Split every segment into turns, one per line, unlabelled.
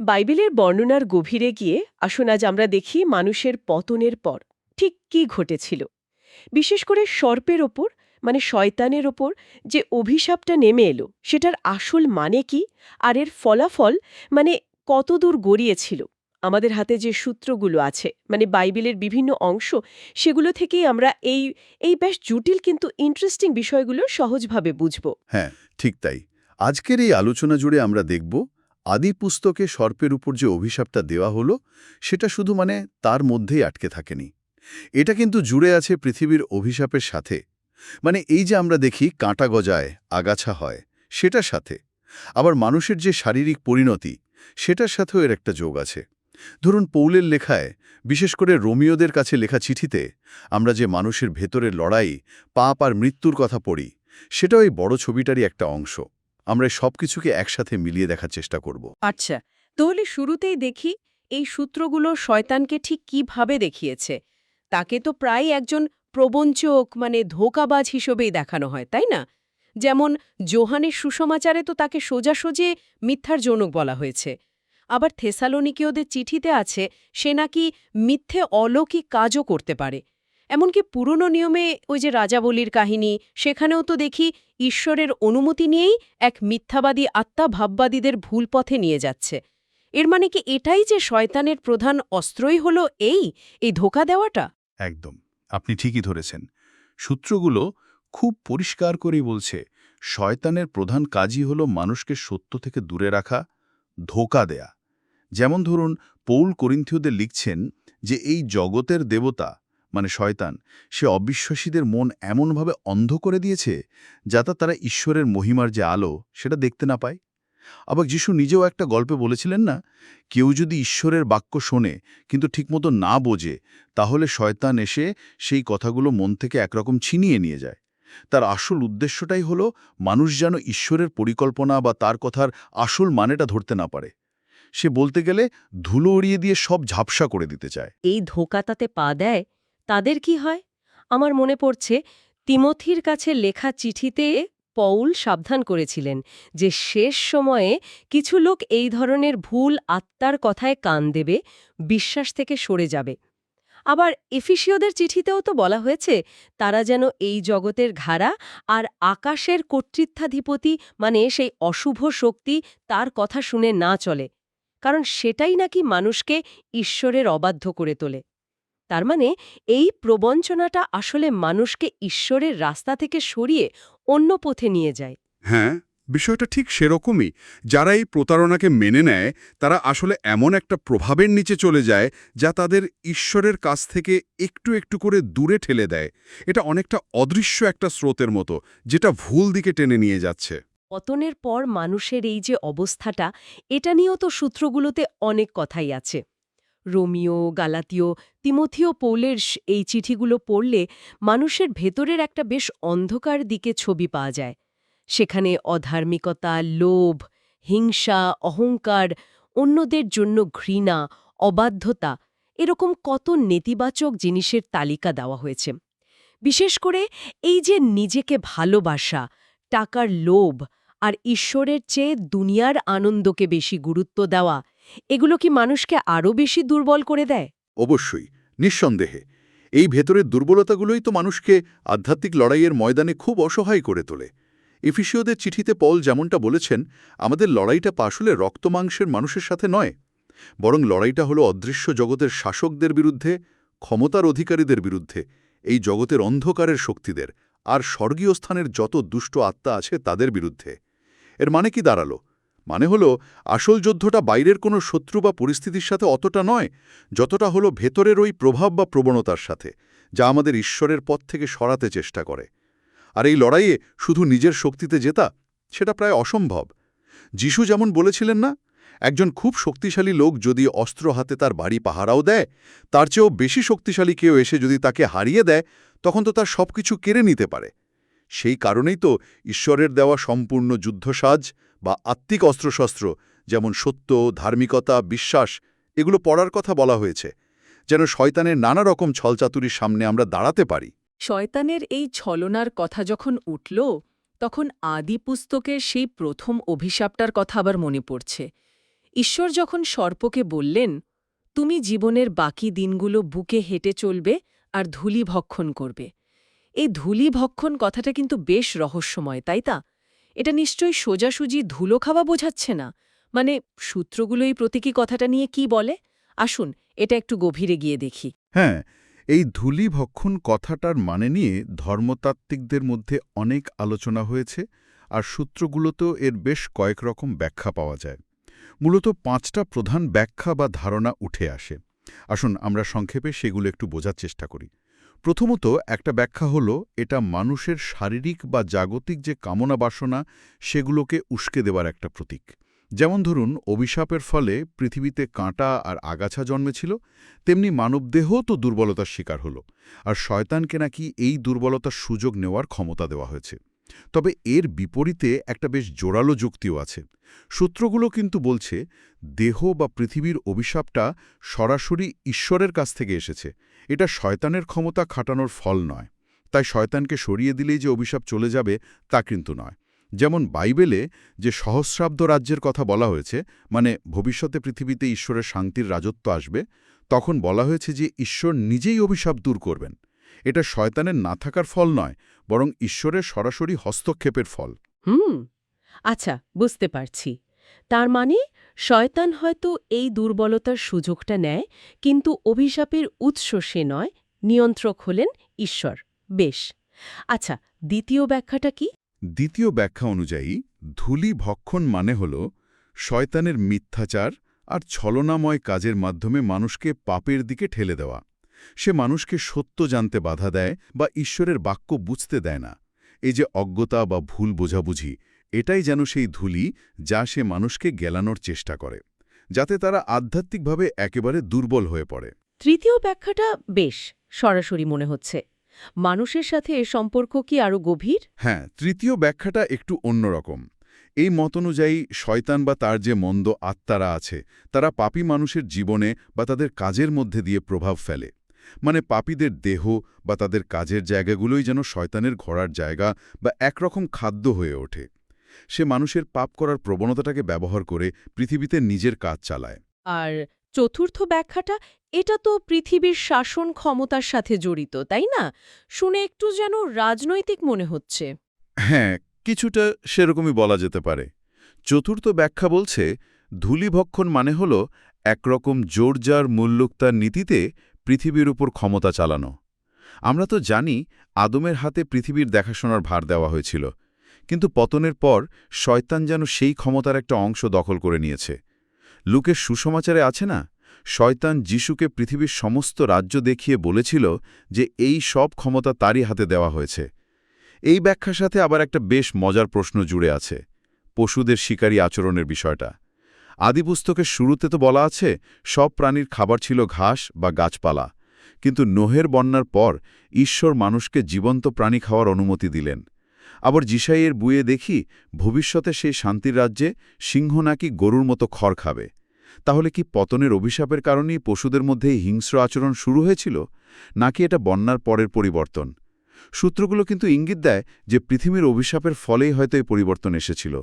বাইবেলের বর্ণনার গভীরে গিয়ে আসুন আজ আমরা দেখি মানুষের পতনের পর, ঠিক কি ঘটেছিল। বিশেষ করে সর্পের ওপর মানে শয়তানের ওপর, যে অভিশাপটা নেমে এলো, সেটার আসল মানে কি, আর এর ফলাফল মানে কতদূর গড়িয়েছিল। আমাদের হাতে যে সূত্রগুলো আছে মানে বাইবেলের বিভিন্ন অংশ, সেগুলো থেকেই আমরা এই এই বেশ জটিল কিন্তু ইন্টারেস্টিং বিষয়গুলো সহজভাবে বুঝব।
হ্যাঁ ঠিক তাই। আজকের এই আলোচনা জুড়ে আমরা দেখব আদি পুস্তকে সর্পের উপর যে অভিশাপটা দেওয়া হলো, সেটা শুধু মানে তার মধ্যেই আটকে থাকেনি। এটা কিন্তু জুড়ে আছে পৃথিবীর অভিশাপের সাথে। মানে এই যে আমরা দেখি কাঁটা গজায়, আগাছা হয়, সেটার সাথে। আবার মানুষের যে শারীরিক পরিণতি, সেটার সাথেও এর একটা যোগ আছে। ধরুন পৌলের লেখায়, বিশেষ করে রোমিওদের কাছে লেখা চিঠিতে, আমরা যে মানুষের ভেতরের লড়াই, পাপ আর মৃত্যুর কথা পড়ি, সেটাও এই বড় ছবিটারই একটা অংশ। আমরা সব কিছুকে একসাথে মিলিয়ে দেখার চেষ্টা করব।
আচ্ছা তাহলে শুরুতেই দেখি এই সূত্রগুলো শয়তানকে ঠিক কীভাবে দেখিয়েছে। তাকে তো প্রায় একজন প্রবঞ্চক মানে ধোকাবাজ হিসেবেই দেখানো হয়, তাই না? যেমন জোহানের সুসমাচারে তো তাকে সোজাসুজি মিথ্যার জনক বলা হয়েছে। আবার থেসালোনিকীয়দের চিঠিতে আছে, সে নাকি মিথ্যে অলৌকিক কাজও করতে পারে। এমনকি পুরনো নিয়মে ওই যে রাজাবলির কাহিনী, সেখানেও তো দেখি ঈশ্বরের অনুমতি নিয়েই এক মিথ্যাবাদী আত্মা ভাববাদীদের ভুল পথে নিয়ে যাচ্ছে। এর মানে কি এটাই যে শয়তানের প্রধান অস্ত্রই হলো এই এই ধোকা দেওয়াটা?
একদম, আপনি ঠিকই ধরেছেন। সূত্রগুলো খুব পরিষ্কার করেই বলছে, শয়তানের প্রধান কাজই হল মানুষকে সত্য থেকে দূরে রাখা, ধোকা দেয়া। যেমন ধরুন, পৌল করিন্থীয়দের লিখছেন যে এই জগতের দেবতা মানে শয়তান, সে অবিশ্বাসীদের মন এমনভাবে অন্ধ করে দিয়েছে যাতে তারা ঈশ্বরের মহিমার যে আলো, সেটা দেখতে না পায়। আবার যিশু নিজেও একটা গল্পে বলেছিলেন না, কেউ যদি ঈশ্বরের বাক্য শোনে, কিন্তু ঠিকমতো না বোঝে, তাহলে শয়তান এসে সেই কথাগুলো মন থেকে একরকম ছিনিয়ে নিয়ে যায়। তার আসল উদ্দেশ্যটাই হল, মানুষ যেন ঈশ্বরের পরিকল্পনা বা তার কথার আসল মানেটা ধরতে না পারে। সে বলতে গেলে, ধুলো উড়িয়ে দিয়ে সব ঝাপসা করে দিতে চায়।
এই ধোকা তাতে পা দেয় তাদের কি হয়? আমার মনে পড়ছে, তিমথির কাছে লেখা চিঠিতে পৌল সাবধান করেছিলেন যে শেষ সময়ে কিছু লোক এই ধরনের ভুল আত্মার কথায় কান দেবে, বিশ্বাস থেকে সরে যাবে। আবার এফিসীয়দের চিঠিতেও তো বলা হয়েছে, তারা যেন এই জগতের ঘাড়া আর আকাশের কর্তৃত্বাধিপতি মানে সেই অশুভ শক্তি, তার কথা শুনে না চলে। কারণ সেটাই নাকি মানুষকে ঈশ্বরের অবাধ্য করে তোলে। তার মানে এই প্রবঞ্চনাটা আসলে মানুষকে ঈশ্বরের রাস্তা থেকে সরিয়ে অন্য পথে নিয়ে যায়।
হ্যাঁ বিষয়টা ঠিক সেরকমই। যারা এই প্রতারণাকে মেনে নেয় তারা আসলে এমন একটা প্রভাবের নিচে চলে যায় যা তাদের ঈশ্বরের কাছ থেকে একটু একটু করে দূরে ঠেলে দেয়। এটা অনেকটা অদৃশ্য একটা স্রোতের মতো যেটা ভুল দিকে টেনে নিয়ে যাচ্ছে।
পতনের পর মানুষের এই যে অবস্থাটা এটা নিয়েও তো সূত্রগুলোতে অনেক কথাই আছে। রোমিও, গালাতীয়, তিমথিও পৌলের এই চিঠিগুলো পড়লে মানুষের ভেতরের একটা বেশ অন্ধকার দিকে ছবি পাওয়া যায়। সেখানে অধার্মিকতা, লোভ, হিংসা, অহংকার, অন্যদের জন্য ঘৃণা, অবাধ্যতা এরকম কত নেতিবাচক জিনিসের তালিকা দেওয়া হয়েছে। বিশেষ করে এই যে নিজেকে ভালোবাসা, টাকার লোভ আর ঈশ্বরের চেয়ে দুনিয়ার আনন্দকে বেশি গুরুত্ব দেওয়া, এগুলো কি মানুষকে আরও বেশি দুর্বল করে দেয়?
অবশ্যই, নিঃসন্দেহে। এই ভেতরের দুর্বলতাগুলোই তো মানুষকে আধ্যাত্মিক লড়াইয়ের ময়দানে খুব অসহায় করে তোলে। এফিসীয়দের চিঠিতে পল যেমনটা বলেছেন, আমাদের লড়াইটা আসলে রক্তমাংসের মানুষের সাথে নয়। বরং লড়াইটা হলো অদৃশ্য জগতের শাসকদের বিরুদ্ধে, ক্ষমতার অধিকারীদের বিরুদ্ধে, এই জগতের অন্ধকারের শক্তিদের, আর স্বর্গীয় স্থানের যত দুষ্ট আত্মা আছে তাদের বিরুদ্ধে। এর মানে কি দাঁড়াল? মানে হলো, আসল যুদ্ধটা বাইরের কোনো শত্রু বা পরিস্থিতির সাথে অতটা নয়, যতটা হলো ভেতরের ওই প্রভাব বা প্রবণতার সাথে, যা আমাদের ঈশ্বরের পথ থেকে সরাতে চেষ্টা করে। আর এই লড়াইয়ে শুধু নিজের শক্তিতে জেতা, সেটা প্রায় অসম্ভব। যিশু যেমন বলেছিলেন না, একজন খুব শক্তিশালী লোক যদি অস্ত্র হাতে তার বাড়ি পাহারাও দেয়, তার চেয়েও বেশি শক্তিশালী কেউ এসে যদি তাকে হারিয়ে দেয়, তখন তো তার সব কিছু কেড়ে নিতে পারে। সেই কারণেই তো ঈশ্বরের দেওয়া সম্পূর্ণ যুদ্ধসাজ বা আত্মিক অস্ত্রশস্ত্র, যেমন সত্য, ধার্মিকতা, বিশ্বাস, এগুলো পড়ার কথা বলা হয়েছে, যেন শয়তানের নানা রকম ছলচাতুরির সামনে আমরা দাঁড়াতে পারি।
শয়তানের এই ছলনার কথা যখন উঠল, তখন আদি পুস্তকের সেই প্রথম অভিশাপটার কথা আবার মনে পড়ছে। ঈশ্বর যখন সর্পকে বললেন, তুমি জীবনের বাকি দিনগুলো বুকে হেঁটে চলবে আর ধূলি ভক্ষণ করবে। এই ধূলি ভক্ষণ কথাটা কিন্তু বেশ রহস্যময়, তাই তা? এটা নিশ্চয়ই সোজাসুজি ধুলো খাওয়া বোঝাচ্ছে না? মানে সূত্রগুলো এই প্রতীকী কথাটা নিয়ে কি বলে? আসুন, এটা একটু গভীরে গিয়ে দেখি।
হ্যাঁ এই ধূলি ভক্ষণ কথাটার মানে নিয়ে ধর্মতাত্ত্বিকদের মধ্যে অনেক আলোচনা হয়েছে আর সূত্রগুলোতেও এর বেশ কয়েক রকম ব্যাখ্যা পাওয়া যায়। মূলত পাঁচটা প্রধান ব্যাখ্যা বা ধারণা উঠে আসে। আসুন, আমরা সংক্ষেপে সেগুলো একটু বোঝার চেষ্টা করি। প্রথমত একটা ব্যাখ্যা হল, এটা মানুষের শারীরিক বা জাগতিক যে কামনা বাসনা, সেগুলোকে উস্কে দেওয়ার একটা প্রতীক। যেমন ধরুন, অভিশাপের ফলে পৃথিবীতে কাঁটা আর আগাছা জন্মেছিল, তেমনি মানবদেহ তো দুর্বলতার শিকার হল, আর শয়তানকে নাকি এই দুর্বলতার সুযোগ নেওয়ার ক্ষমতা দেওয়া হয়েছে। তবে এর বিপরীতে একটা বেশ জোরালো যুক্তিও আছে। সূত্রগুলো কিন্তু বলছে, দেহ বা পৃথিবীর অভিশাপটা সরাসরি ঈশ্বরের কাছ থেকে এসেছে এটা শয়তানের ক্ষমতা খাটানোর ফল নয়। তাই শয়তানকে সরিয়ে দিলেই যে অভিশাপ চলে যাবে, তা কিন্তু নয়। যেমন বাইবেলে যে সহস্রাব্দ রাজ্যের কথা বলা হয়েছে মানে ভবিষ্যতে পৃথিবীতে ঈশ্বরের শান্তির রাজত্ব আসবে, তখন বলা হয়েছে যে ঈশ্বর নিজেই অভিশাপ দূর করবেন। এটা শয়তানের না থাকার ফল নয়, বরং ঈশ্বরের সরাসরি হস্তক্ষেপের ফল।
হুম আচ্ছা বুঝতে পারছি। তার মানে শয়তান হয়তো এই দুর্বলতার সুযোগটা নেয়, কিন্তু অভিশাপের উৎস সে নয়, নিয়ন্ত্রক হলেন ঈশ্বর। বেশ। আচ্ছা দ্বিতীয় ব্যাখ্যাটা কি?
দ্বিতীয় ব্যাখ্যা অনুযায়ী, ধূলি ভক্ষণ মানে হল, শয়তানের মিথ্যাচার আর ছলনাময় কাজের মাধ্যমে মানুষকে পাপের দিকে ঠেলে দেওয়া। সে মানুষকে সত্য জানতে বাধা দেয় বা ঈশ্বরের বাক্য বুঝতে দেয় না। এই যে অজ্ঞতা বা ভুল বোঝাবুঝি এটাই যেন সেই ধূলি যা সে মানুষকে গেলানোর চেষ্টা করে যাতে তারা আধ্যাত্মিকভাবে একেবারে দুর্বল হয়ে পড়ে।
তৃতীয় ব্যাখ্যাটা বেশ সরাসরি মনে হচ্ছে। মানুষের সাথে এ সম্পর্ক কি আরও গভীর?
হ্যাঁ তৃতীয় ব্যাখ্যাটা একটু অন্যরকম। এই মত অনুযায়ী শয়তান বা তার যে মন্দ আত্মারা আছে তারা পাপী মানুষের জীবনে বা তাদের কাজের মধ্যে দিয়ে প্রভাব ফেলে। মানে পাপীদের দেহ বা তাদের কাজের জায়গাগুলোই যেন শয়তানের ঘোরার জায়গা বা একরকম খাদ্য হয়ে ওঠে। সে মানুষের পাপ করার প্রবণতাটাকে ব্যবহার করে পৃথিবীতে নিজের কাজ চালায়।
আর চতুর্থ ব্যাখ্যাটা এটা তো পৃথিবীর শাসন ক্ষমতার সাথে জড়িত তাই না? শুনে একটু যেন রাজনৈতিক মনে হচ্ছে।
হ্যাঁ কিছুটা সেরকমই বলা যেতে পারে। চতুর্থ ব্যাখ্যা বলছে ধূলিভক্ষণ মানে হল একরকম জোরজার মূল্যুক্তার নীতিতে পৃথিবীর উপর ক্ষমতা চালানো। আমরা তো জানি আদমের হাতে পৃথিবীর দেখাশোনার ভার দেওয়া হয়েছিল। কিন্তু পতনের পর শয়তান যেন সেই ক্ষমতার একটা অংশ দখল করে নিয়েছে। লুকের সুসমাচারে আছে না? শয়তান যিশুকে পৃথিবীর সমস্ত রাজ্য দেখিয়ে বলেছিল যে এই সব ক্ষমতা তারই হাতে দেওয়া হয়েছে। এই ব্যাখ্যার সাথে আবার একটা বেশ মজার প্রশ্ন জুড়ে আছে, পশুদের শিকারী আচরণের বিষয়টা। আদিপুস্তকের শুরুতে তো বলা আছে, সব প্রাণীর খাবার ছিল ঘাস বা গাছপালা, কিন্তু নোহের বন্যার পর ঈশ্বর মানুষকে জীবন্ত প্রাণী খাওয়ার অনুমতি দিলেন। আবার জিসাইয়ের বুয়ে দেখি ভবিষ্যতে সেই শান্তির রাজ্যে সিংহ নাকি গরুর মতো খড় খাবে। তাহলে কি পতনের অভিশাপের কারণেই পশুদের মধ্যে হিংস্র আচরণ শুরু হয়েছিল, নাকি এটা বন্যার পরের পরিবর্তন? সূত্রগুলো কিন্তু ইঙ্গিত দেয় যে পৃথিবীর অভিশাপের ফলেই হয়তো এই পরিবর্তন এসেছিল,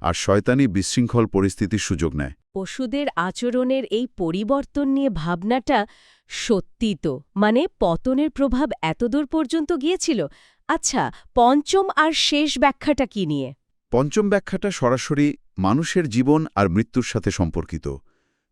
আর শয়তানি বিশৃঙ্খল পরিস্থিতির সুযোগ নেয়।
পশুদের আচরণের এই পরিবর্তন নিয়ে ভাবনাটা সত্যি তো মানে পতনের প্রভাব এতদূর পর্যন্ত গিয়েছিল আচ্ছা পঞ্চম আর শেষ ব্যাখ্যাটা কি নিয়ে?
পঞ্চম ব্যাখ্যাটা সরাসরি মানুষের জীবন আর মৃত্যুর সাথে সম্পর্কিত।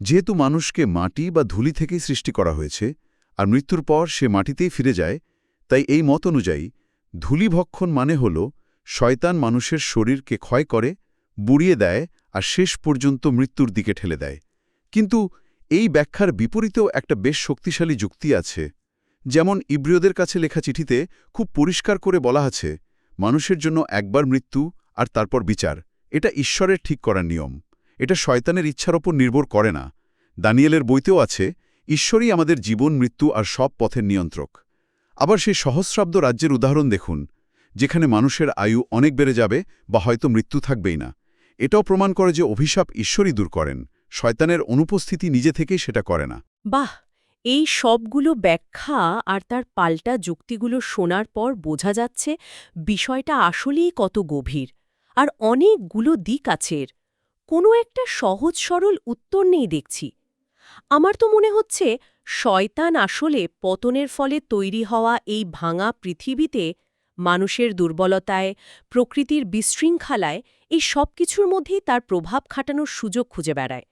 যেহেতু মানুষকে মাটি বা ধুলি থেকেই সৃষ্টি করা হয়েছে, আর মৃত্যুর পর সে মাটিতেই ফিরে যায়, তাই এই মত অনুযায়ী ধূলিভক্ষণ মানে হল শয়তান মানুষের শরীরকে ক্ষয় করে, বুড়িয়ে দেয় আর শেষ পর্যন্ত মৃত্যুর দিকে ঠেলে দেয়। কিন্তু এই ব্যাখ্যার বিপরীতেও একটা বেশ শক্তিশালী যুক্তি আছে। যেমন ইব্রিয়দের কাছে লেখা চিঠিতে খুব পরিষ্কার করে বলা আছে, মানুষের জন্য একবার মৃত্যু আর তারপর বিচার, এটা ঈশ্বরের ঠিক করার নিয়ম। এটা শয়তানের ইচ্ছার ওপর নির্ভর করে না। দানিয়েলের বইতেও আছে, ঈশ্বরই আমাদের জীবন, মৃত্যু আর সব পথের নিয়ন্ত্রক। আবার সেই সহস্রাব্দ রাজ্যের উদাহরণ দেখুন, যেখানে মানুষের আয়ু অনেক বেড়ে যাবে বা হয়তো মৃত্যু থাকবেই না। এটাও প্রমাণ করে যে অভিশাপ ঈশ্বরই দূর করেন, শয়তানের অনুপস্থিতি নিজে থেকেই সেটা করে না।
বাহ! এই সবগুলো ব্যাখ্যা আর তার পাল্টা যুক্তিগুলো শোনার পর বোঝা যাচ্ছে বিষয়টা আসলেই কত গভীর আর অনেকগুলো দিক আছে এর।
কোনো একটা সহজ সরল উত্তর নেই দেখছি। আমার তো মনে হচ্ছে শয়তান আসলে পতনের ফলে তৈরি হওয়া এই ভাঙা পৃথিবীতে মানুষের দুর্বলতায়, প্রকৃতির বিশৃঙ্খলায় এই সব কিছুর মধ্যেই তার প্রভাব খাটানোর সুযোগ খুঁজে বেড়ায়।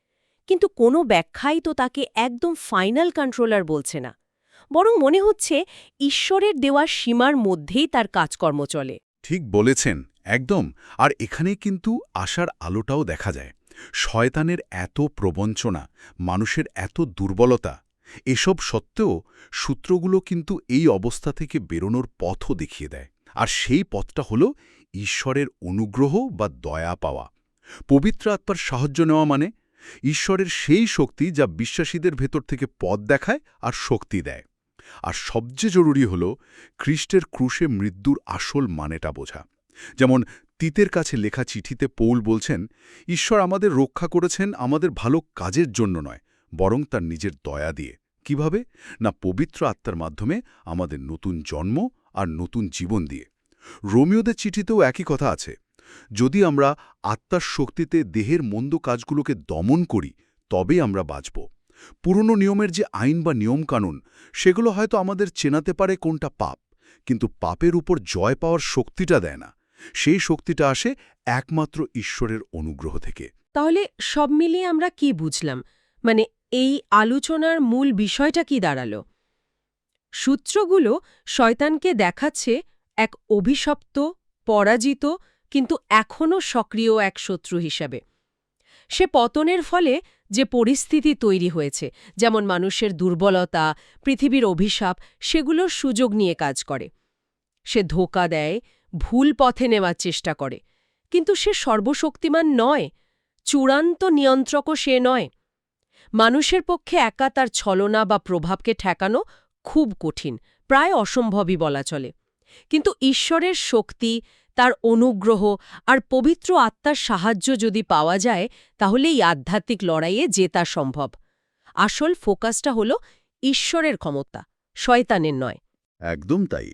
কিন্তু কোনো ব্যাখ্যাই তো তাকে একদম ফাইনাল কন্ট্রোলার বলছে না। বরং মনে হচ্ছে ঈশ্বরের দেওয়া সীমার মধ্যেই তার কাজকর্ম চলে।
ঠিক বলেছেন, একদম। আর এখানে কিন্তু আশার আলোটাও দেখা যায়। শয়তানের এত প্রবঞ্চনা, মানুষের এত দুর্বলতা, এসব সত্ত্বেও সূত্রগুলো কিন্তু এই অবস্থা থেকে বেরোনোর পথও দেখিয়ে দেয়। আর সেই পথটা হল ঈশ্বরের অনুগ্রহ বা দয়া পাওয়া। পবিত্র আত্মার সাহায্য নেওয়া মানে ঈশ্বরের সেই শক্তি যা বিশ্বাসীদের ভেতর থেকে পথ দেখায় আর শক্তি দেয়। আর সবচেয়ে জরুরি হল খ্রিস্টের ক্রুশে মৃত্যুর আসল মানেটা বোঝা। যেমন তিতের কাছে লেখা চিঠিতে পৌল বলছেন, ঈশ্বর আমাদের রক্ষা করেছেন আমাদের ভালো কাজের জন্য নয়, বরং তার নিজের দয়া দিয়ে। কীভাবে? না পবিত্র আত্মার মাধ্যমে আমাদের নতুন জন্ম আর নতুন জীবন দিয়ে। রোমিওদের চিঠিতেও একই কথা আছে। যদি আমরা আত্মার শক্তিতে দেহের মন্দ কাজগুলোকে দমন করি, তবে আমরা বাঁচব। পুরনো নিয়মের যে আইন বা নিয়মকানুন, সেগুলো হয়তো আমাদের চেনাতে পারে কোনটা পাপ, কিন্তু পাপের উপর জয় পাওয়ার শক্তিটা দেয় না। সেই শক্তিটা আসে একমাত্র ঈশ্বরের অনুগ্রহ থেকে।
তাহলে সব মিলিয়ে আমরা কি বুঝলাম? মানে এই আলোচনার মূল বিষয়টা কি দাঁড়াল? সূত্রগুলো শয়তানকে দেখাচ্ছে এক অভিশপ্ত, পরাজিত কিন্তু এখনও সক্রিয় এক শত্রু হিসাবে। সে পতনের ফলে যে পরিস্থিতি তৈরি হয়েছে, যেমন মানুষের দুর্বলতা, পৃথিবীর অভিশাপ, সেগুলোর সুযোগ নিয়ে কাজ করে। সে ধোকা দেয়, ভুল পথে নেওয়ার চেষ্টা করে। কিন্তু সে সর্বশক্তিমান নয়, চূড়ান্ত নিয়ন্ত্রকও সে নয়। মানুষের পক্ষে একা তার ছলনা বা প্রভাবকে ঠেকানো খুব কঠিন, প্রায় অসম্ভবই বলা চলে। কিন্তু ঈশ্বরের শক্তি তার অনুগ্রহ আর পবিত্র আত্মার সাহায্য যদি পাওয়া যায়, তাহলে এই আধ্যাত্মিক লড়াইয়ে জেতা সম্ভব। আসল ফোকাসটা হল ঈশ্বরের ক্ষমতা, শয়তানের নয়।
একদম তাই।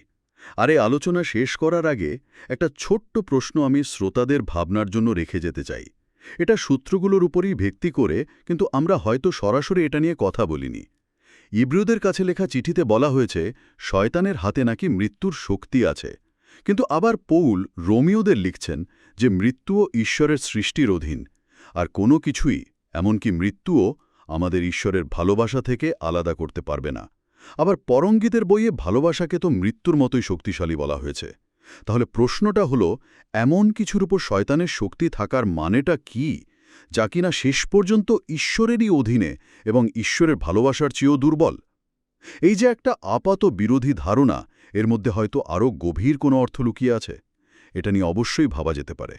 আরে, আলোচনা শেষ করার আগে একটা ছোট্ট প্রশ্ন আমি শ্রোতাদের ভাবনার জন্য রেখে যেতে চাই। এটা সূত্রগুলোর উপরই ভিত্তি করে, কিন্তু আমরা হয়তো সরাসরি এটা নিয়ে কথা বলিনি। ইব্রুদের কাছে লেখা চিঠিতে বলা হয়েছে, শয়তানের হাতে নাকি মৃত্যুর শক্তি আছে। কিন্তু আবার পৌল রোমিওদের লিখছেন যে মৃত্যুও ঈশ্বরের সৃষ্টির অধীন, আর কোনো কিছুই, এমনকি মৃত্যুও, আমাদের ঈশ্বরের ভালোবাসা থেকে আলাদা করতে পারবে না। আবার পরঙ্গিতের বইয়ে ভালোবাসাকে তো মৃত্যুর মতোই শক্তিশালী বলা হয়েছে। তাহলে প্রশ্নটা হলো, এমন কিছুর উপর শয়তানের শক্তি থাকার মানেটা কি, যা কিনা শেষ পর্যন্ত ঈশ্বরেরই অধীনে এবং ঈশ্বরের ভালোবাসার চেয়েও দুর্বল? এই যে একটা আপাত বিরোধী ধারণা, এর মধ্যে হয়তো আরও গভীর কোনো অর্থ লুকিয়ে আছে। এটা নিয়ে অবশ্যই ভাবা যেতে পারে।